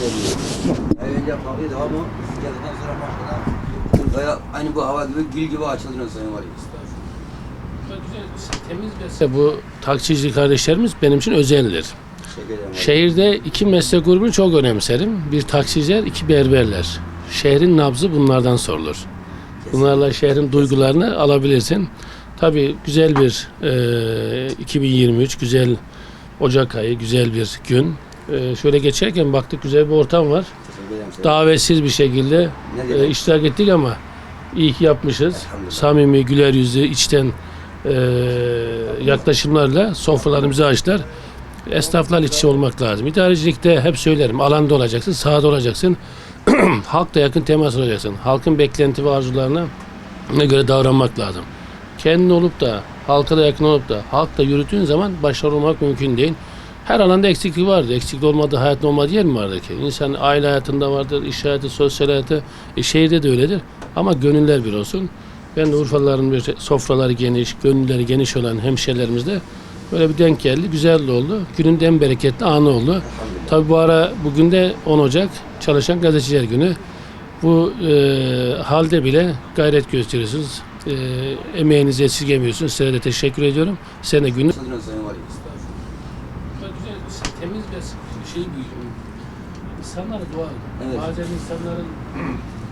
Kahve devam o. Geldikten sonra başladı. Baya aynı bu hava gibi gül gibi açıldın sayın var İşte bu taksicilik kardeşlerimiz benim için özeldir. Şehirde iki meslek grubunu çok önemserim. Bir taksiciler, iki berberler. Şehrin nabzı bunlardan sorulur. Bunlarla şehrin duygularını alabilirsin. Tabii güzel bir e, 2023, güzel Ocak ayı, güzel bir gün. E, şöyle geçerken baktık güzel bir ortam var. Davetsiz bir şekilde e, iştirak ettik ama iyi ki yapmışız. Samimi, güler yüzlü, içten e, yaklaşımlarla sofralarımızı açtılar. Esnaflar iç içe olmak lazım. İdarecilikte hep söylerim. Alanda olacaksın, sahada olacaksın. Halkla yakın temas olacaksın. Halkın beklenti ve arzularına ne göre davranmak lazım. Kendin olup da, halka da yakın olup da, halkla yürüttüğün zaman başarılı olmak mümkün değil. Her alanda eksiklik vardır. Eksiklik olmadığı hayatın olmadığı yer mi vardır ki? İnsan aile hayatında vardır, iş hayatı, sosyal hayatı, e, şehirde de öyledir. Ama gönüller bir olsun. Ben de Urfalıların bir sofraları geniş, gönülleri geniş olan hemşerilerimizde böyle bir denk geldi. Güzel de oldu. Günün de en bereketli anı oldu. Tabi bu ara bugün de 10 Ocak Çalışan Gazeteciler Günü. Bu e, halde bile gayret gösteriyorsunuz. E, emeğinizi esirgemiyorsunuz. Size de teşekkür ediyorum. Size de günü Açıldın sayın var güzel, temiz ve şey bir insanlar doğal. Evet. Bazen insanların